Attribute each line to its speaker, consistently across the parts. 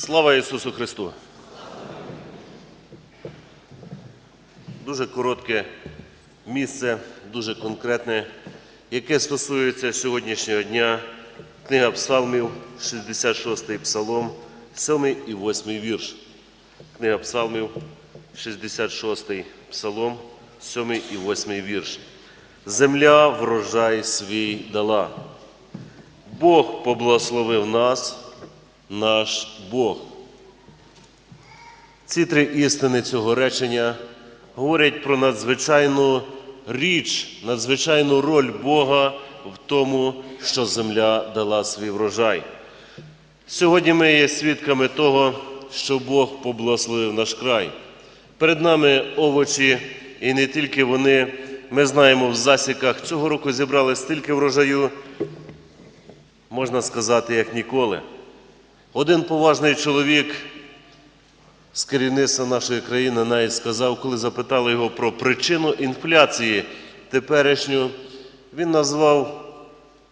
Speaker 1: Слава Ісусу Христу! Дуже коротке місце, дуже конкретне, яке стосується сьогоднішнього дня. Книга Псалмів, 66-й Псалом, 7 і 8 вірш. Книга Псалмів, 66-й Псалом, 7 і 8 вірш. Земля врожай свій дала. Бог поблагословив нас, наш Бог. Ці три істини цього речення говорять про надзвичайну річ, надзвичайну роль Бога в тому, що земля дала свій врожай. Сьогодні ми є свідками того, що Бог поблагословив наш край. Перед нами овочі, і не тільки вони. Ми знаємо в засіках цього року зібрали стільки врожаю, можна сказати, як ніколи. Один поважний чоловік з керівництва нашої країни навіть сказав, коли запитали його про причину інфляції теперішню, він назвав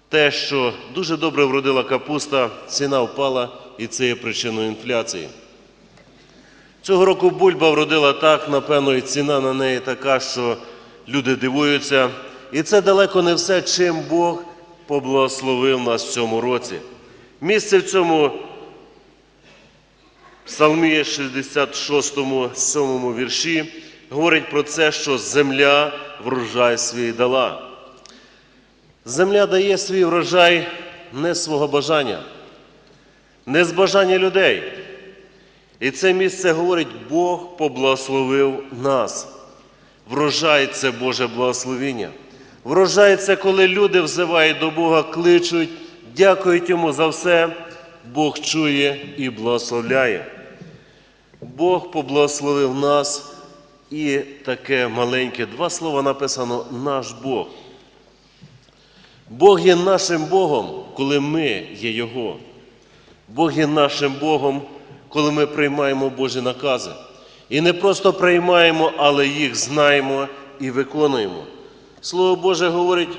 Speaker 1: те, що дуже добре вродила капуста, ціна впала, і це є причиною інфляції. Цього року бульба вродила так, напевно, і ціна на неї така, що люди дивуються. І це далеко не все, чим Бог поблагословив нас в цьому році. Місце в цьому Псалмі 66, 7 вірші говорить про це, що земля врожай свій дала. Земля дає свій врожай не свого бажання, не з бажання людей. І це місце говорить, Бог поблагословив нас. Врожай це Боже благословіння. Врожай це коли люди взивають до Бога, кличуть, дякують Йому за все. Бог чує і благословляє. Бог поблагословив нас і таке маленьке, два слова написано наш Бог. Бог є нашим Богом, коли ми є Його. Бог є нашим Богом, коли ми приймаємо Божі накази. І не просто приймаємо, але їх знаємо і виконуємо. Слово Боже говорить,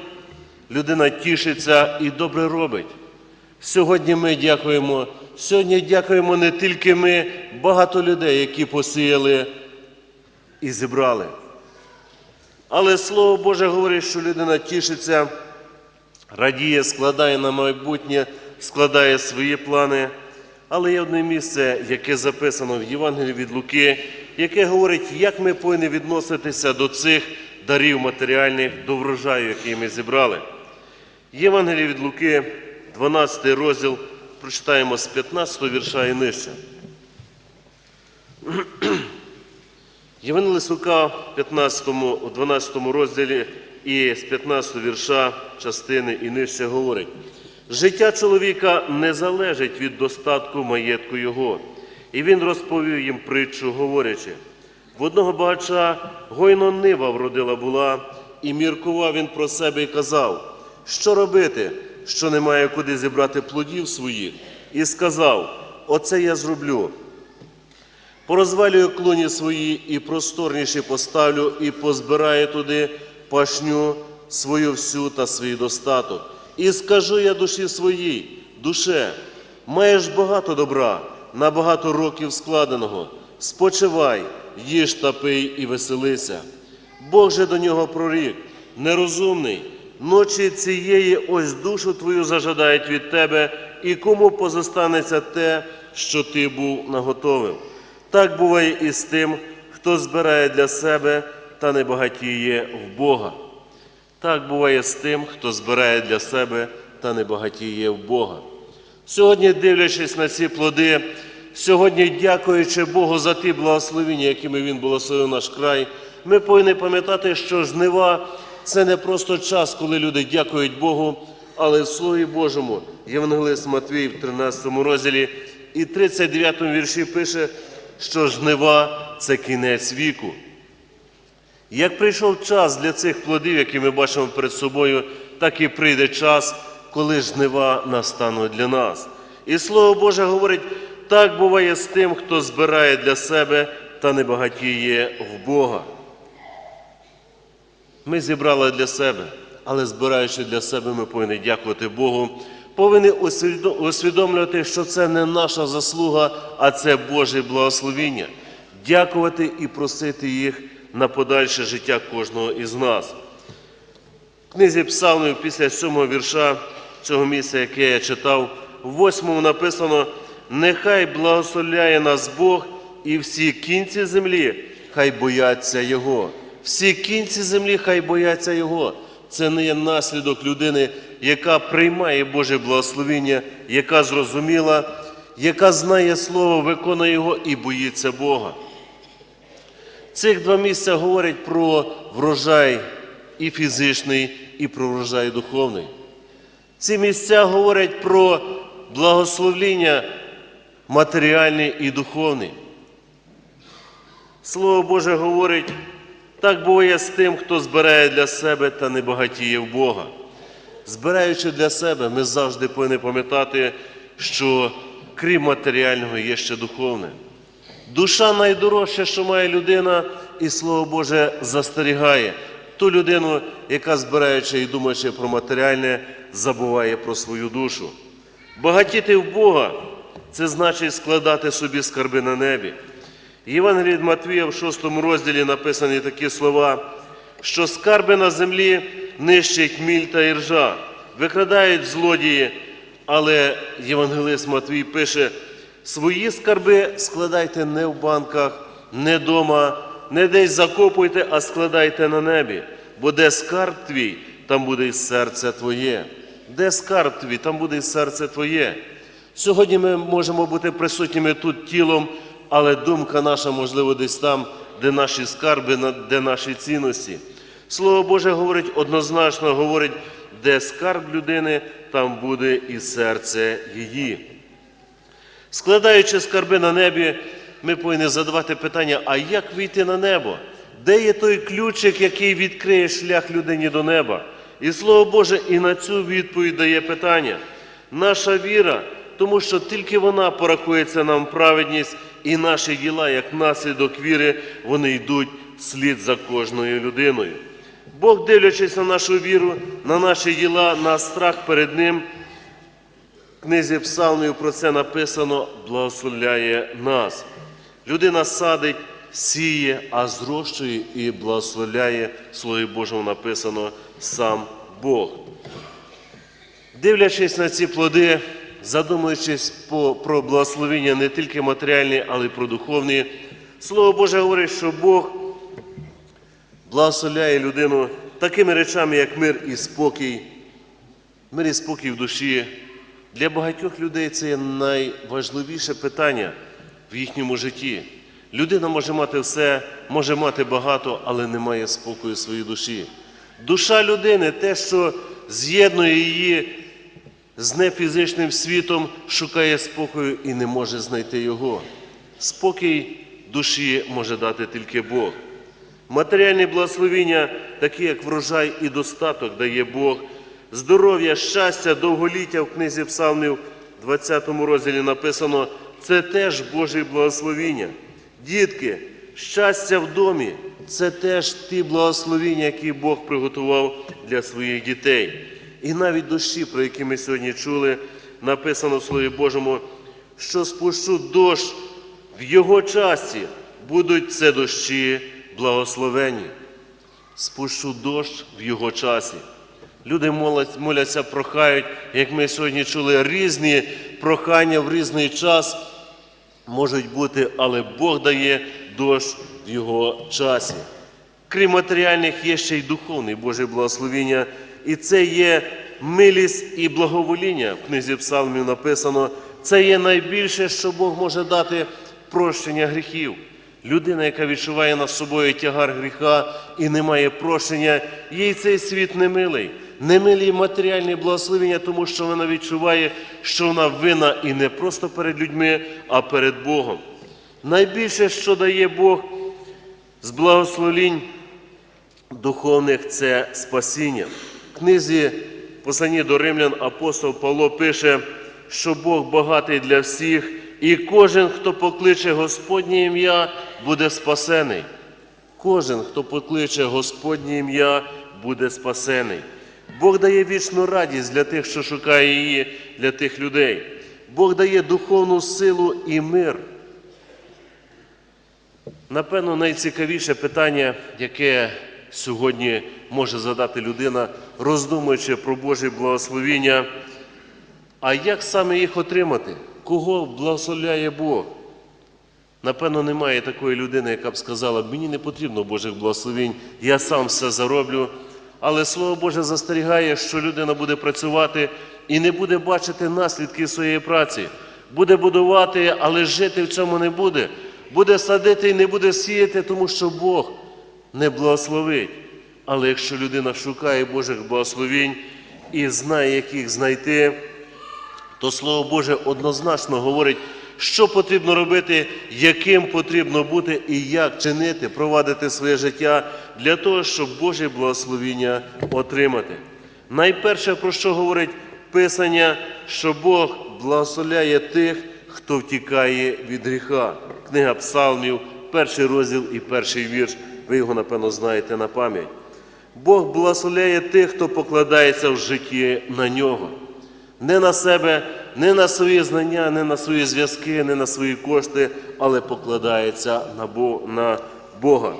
Speaker 1: людина тішиться і добре робить. Сьогодні ми дякуємо. Сьогодні дякуємо не тільки ми, багато людей, які посіяли і зібрали. Але Слово Боже говорить, що людина тішиться, радіє, складає на майбутнє, складає свої плани. Але є одне місце, яке записано в Євангелії від Луки, яке говорить, як ми повинні відноситися до цих дарів матеріальних, до врожаю, який ми зібрали. Євангелії від Луки, 12 розділ, прочитаємо з 15 вірша і нижче. Євангеліє Лука в 15, у 12 розділі і з 15 вірша частини і нижче говорить. Життя чоловіка не залежить від достатку маєтку його. І він розповів їм притчу, говорячи, в одного багача гойно нива вродила була, і міркував він про себе і казав, що робити, що немає куди зібрати плодів своїх, і сказав: Оце я зроблю. Порозвалюю клуні свої і просторніші поставлю, і позбираю туди пашню свою всю та свій достаток. І скажу я душі своїй, душе, маєш багато добра, на багато років складеного. Спочивай, їж та пий і веселися. Бог же до нього прорік, нерозумний, ночі цієї ось душу твою зажадають від тебе, і кому позостанеться те, що ти був наготовив. Так буває і з тим, хто збирає для себе та не багатіє в Бога. Так буває з тим, хто збирає для себе та не багатіє в Бога. Сьогодні, дивлячись на ці плоди, сьогодні, дякуючи Богу за ті благословення, якими Він благословив наш край, ми повинні пам'ятати, що жнива це не просто час, коли люди дякують Богу, але в Слові Божому Євангелист Матвій в 13 розділі і 39 вірші пише, що жнива це кінець віку. Як прийшов час для цих плодів, які ми бачимо перед собою, так і прийде час, коли жнива настануть для нас. І Слово Боже говорить, так буває з тим, хто збирає для себе та не багатіє в Бога. Ми зібрали для себе, але збираючи для себе, ми повинні дякувати Богу, повинні усвідомлювати, що це не наша заслуга, а це Боже благословіння. Дякувати і просити їх на подальше життя кожного із нас. В книзі Псалмів після сьомого вірша цього місця, яке я читав, в восьмому написано: Нехай благословляє нас Бог і всі кінці землі, хай бояться Його. Всі кінці землі, хай бояться Його. Це не є наслідок людини, яка приймає Боже благословіння, яка зрозуміла, яка знає Слово, виконує його і боїться Бога. Цих два місця говорять про врожай і фізичний, і про врожай духовний. Ці місця говорять про благословління матеріальне і духовне. Слово Боже говорить, так буває з тим, хто збирає для себе та не багатіє в Бога. Збираючи для себе, ми завжди повинні пам'ятати, що крім матеріального є ще духовне. Душа найдорожча, що має людина, і Слово Боже застерігає ту людину, яка, збираючи і думаючи про матеріальне, забуває про свою душу. Багатіти в Бога це значить складати собі скарби на небі. Євангелії від Матвія в 6 розділі написані такі слова, що скарби на землі нищить міль та іржа, викрадають злодії, але Євангелист Матвій пише, свої скарби складайте не в банках, не вдома, не десь закопуйте, а складайте на небі. Бо де скарб твій, там буде і серце твоє. Де скарб твій, там буде і серце твоє. Сьогодні ми можемо бути присутніми тут тілом, але думка наша, можливо, десь там, де наші скарби, де наші цінності. Слово Боже говорить однозначно, говорить, де скарб людини, там буде і серце її. Складаючи скарби на небі, ми повинні задавати питання: а як вийти на небо? Де є той ключик, який відкриє шлях людині до неба? І слово Боже, і на цю відповідь дає питання. Наша віра, тому що тільки вона порахується нам праведність, і наші діла, як наслідок віри, вони йдуть слід за кожною людиною. Бог, дивлячись на нашу віру, на наші діла, на страх перед Ним, в книзі Псалмів про це написано благословляє нас. Людина садить, сіє, а зрощує і благословляє Слові Божому написано сам Бог. Дивлячись на ці плоди, задумуючись про благословення не тільки матеріальні, але й про духовні, Слово Боже говорить, що Бог благословляє людину такими речами, як мир і спокій, мир і спокій в душі. Для багатьох людей це є найважливіше питання в їхньому житті. Людина може мати все, може мати багато, але не має спокою в своїй душі. Душа людини, те, що з'єднує її з нефізичним світом, шукає спокою і не може знайти його. Спокій душі може дати тільки Бог. Матеріальні благословіння, такі як врожай і достаток, дає Бог. Здоров'я, щастя, довголіття в книзі Псалмів, 20 розділі написано, це теж Божі благословіння. Дітки, щастя в домі це теж ті благословіння, які Бог приготував для своїх дітей. І навіть дощі, про які ми сьогодні чули, написано в Слові Божому, що спущу дощ в його часі, будуть це дощі благословені. Спущу дощ в його часі. Люди моляться, прохають, як ми сьогодні чули, різні прохання в різний час можуть бути, але Бог дає дощ в його часі. Крім матеріальних, є ще й духовний Боже благословіння. І це є милість і благовоління. В книзі Псалмів написано, це є найбільше, що Бог може дати прощення гріхів. Людина, яка відчуває над собою тягар гріха і не має прощення, їй цей світ не милий. Не милі матеріальні благословення, тому що вона відчуває, що вона винна і не просто перед людьми, а перед Богом. Найбільше, що дає Бог з благословінь духовних, це спасіння. В книзі Посланні до римлян апостол Павло пише, що Бог багатий для всіх, і кожен, хто покличе Господнє ім'я, буде спасений. Кожен, хто покличе Господнє ім'я, буде спасений. Бог дає вічну радість для тих, що шукає її, для тих людей. Бог дає духовну силу і мир. Напевно, найцікавіше питання, яке сьогодні може задати людина, роздумуючи про Боже благословіння, а як саме їх отримати? Кого благословляє Бог? Напевно, немає такої людини, яка б сказала, мені не потрібно Божих благословінь, я сам все зароблю. Але Слово Боже застерігає, що людина буде працювати і не буде бачити наслідки своєї праці. Буде будувати, але жити в цьому не буде. Буде садити і не буде сіяти, тому що Бог не благословить. Але якщо людина шукає Божих благословінь і знає, як їх знайти, то Слово Боже однозначно говорить, що потрібно робити, яким потрібно бути і як чинити, провадити своє життя для того, щоб Боже благословіння отримати. Найперше, про що говорить Писання, що Бог благословляє тих, хто втікає від гріха. Книга Псалмів, перший розділ і перший вірш. Ви його, напевно, знаєте на пам'ять. Бог благословляє тих, хто покладається в житті на нього. Не на себе, не на свої знання, не на свої зв'язки, не на свої кошти, але покладається на Бо- на Бога.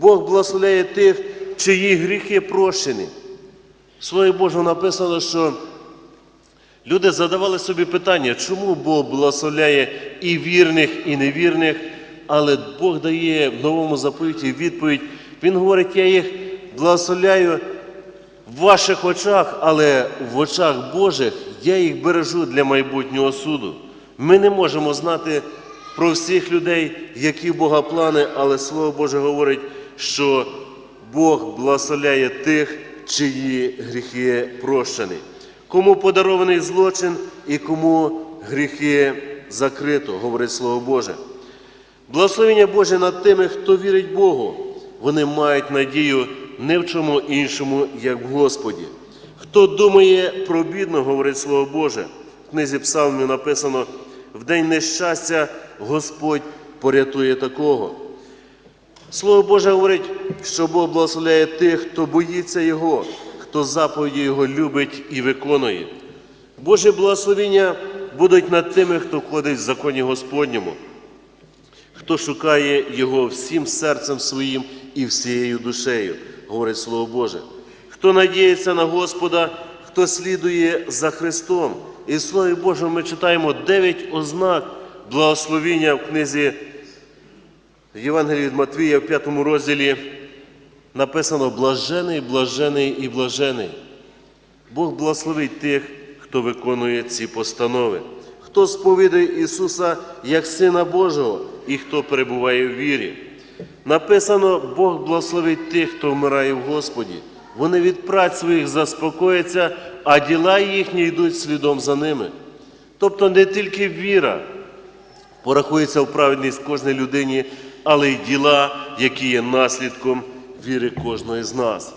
Speaker 1: Бог благословляє тих, чиї гріхи прощені. В Слові Божому написано, що люди задавали собі питання, чому Бог благословляє і вірних, і невірних, але Бог дає в новому заповіті відповідь. Він говорить, я їх благословляю в ваших очах, але в очах Божих я їх бережу для майбутнього суду. Ми не можемо знати про всіх людей, які в Бога плани, але Слово Боже говорить, що Бог благословляє тих, чиї гріхи прощені. Кому подарований злочин і кому гріхи закрито, говорить Слово Боже. Благословення Боже над тими, хто вірить Богу. Вони мають надію не в чому іншому, як в Господі. Хто думає про бідно, говорить Слово Боже. В книзі Псалмів написано: в день нещастя Господь порятує такого. Слово Боже говорить, що Бог благословляє тих, хто боїться Його, хто заповіді Його любить і виконує. Боже благословення будуть над тими, хто ходить в законі Господньому хто шукає Його всім серцем своїм і всією душею, говорить Слово Боже. Хто надіється на Господа, хто слідує за Христом. І в Слові Божому ми читаємо дев'ять ознак благословіння в книзі Євангелії від Матвія в п'ятому розділі написано блажений, блажений і блажений. Бог благословить тих, хто виконує ці постанови, хто сповідує Ісуса як Сина Божого і хто перебуває в вірі. Написано, Бог благословить тих, хто вмирає в Господі. Вони від праць своїх заспокояться, а діла їхні йдуть слідом за ними. Тобто не тільки віра порахується в праведність кожній людині, але й діла, які є наслідком віри кожної з нас.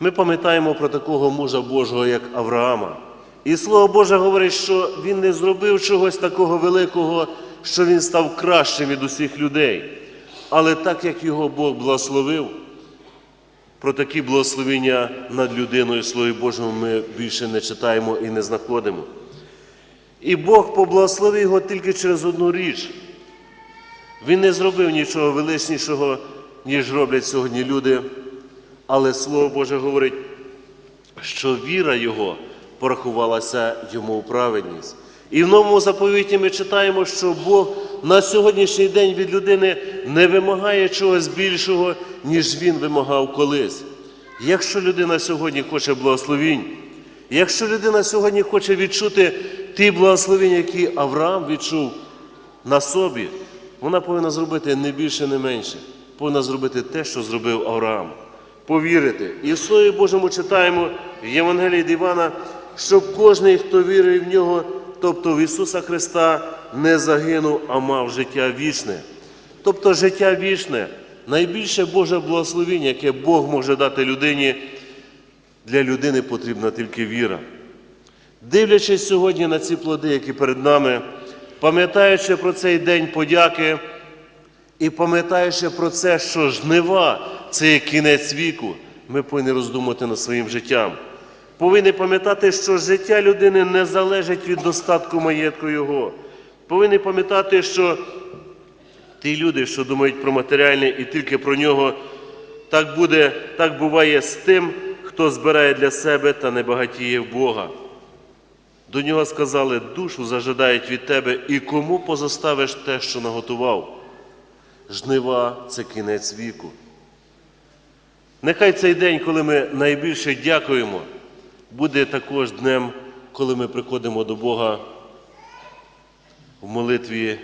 Speaker 1: Ми пам'ятаємо про такого мужа Божого, як Авраама. І Слово Боже говорить, що він не зробив чогось такого великого, що він став кращим від усіх людей. Але так як його Бог благословив, про такі благословення над людиною Слові Божому ми більше не читаємо і не знаходимо. І Бог поблагословив його тільки через одну річ. Він не зробив нічого величнішого, ніж роблять сьогодні люди. Але Слово Боже говорить, що віра Його порахувалася йому у праведність. І в новому заповіті ми читаємо, що Бог на сьогоднішній день від людини не вимагає чогось більшого, ніж він вимагав колись. Якщо людина сьогодні хоче благословінь, якщо людина сьогодні хоче відчути ті благословення, які Авраам відчув на собі, вона повинна зробити не більше, не менше. Повинна зробити те, що зробив Авраам. Повірити. І в Слові Божому читаємо в Євангелії Івана, щоб кожен, хто вірує в нього, тобто в Ісуса Христа, не загинув, а мав життя вічне. Тобто життя вічне, найбільше Боже благословіння, яке Бог може дати людині, для людини потрібна тільки віра. Дивлячись сьогодні на ці плоди, які перед нами, пам'ятаючи про цей день подяки і пам'ятаючи про це, що жнива це кінець віку, ми повинні роздумати над своїм життям. Повинні пам'ятати, що життя людини не залежить від достатку маєтку його. Повинні пам'ятати, що ті люди, що думають про матеріальне і тільки про нього, так буде, так буває з тим, хто збирає для себе та не багатіє в Бога. До нього сказали, душу зажидають від тебе, і кому позоставиш те, що наготував. Жнива це кінець віку. Нехай цей день, коли ми найбільше дякуємо, буде також днем, коли ми приходимо до Бога в молитві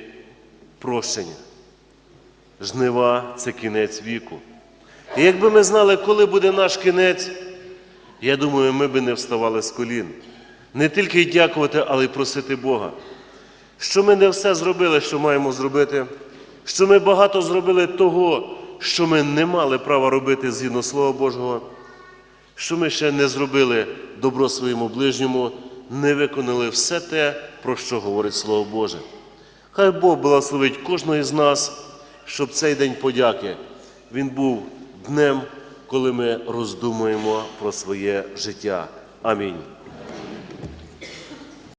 Speaker 1: прощення. Жнива це кінець віку. І якби ми знали, коли буде наш кінець, я думаю, ми би не вставали з колін. Не тільки дякувати, але й просити Бога. Що ми не все зробили, що маємо зробити, що ми багато зробили того, що ми не мали права робити згідно Слова Божого, що ми ще не зробили добро своєму ближньому, не виконали все те, про що говорить Слово Боже. Хай Бог благословить кожного із нас, щоб цей день подяки він був днем, коли ми роздумуємо про своє життя. Амінь.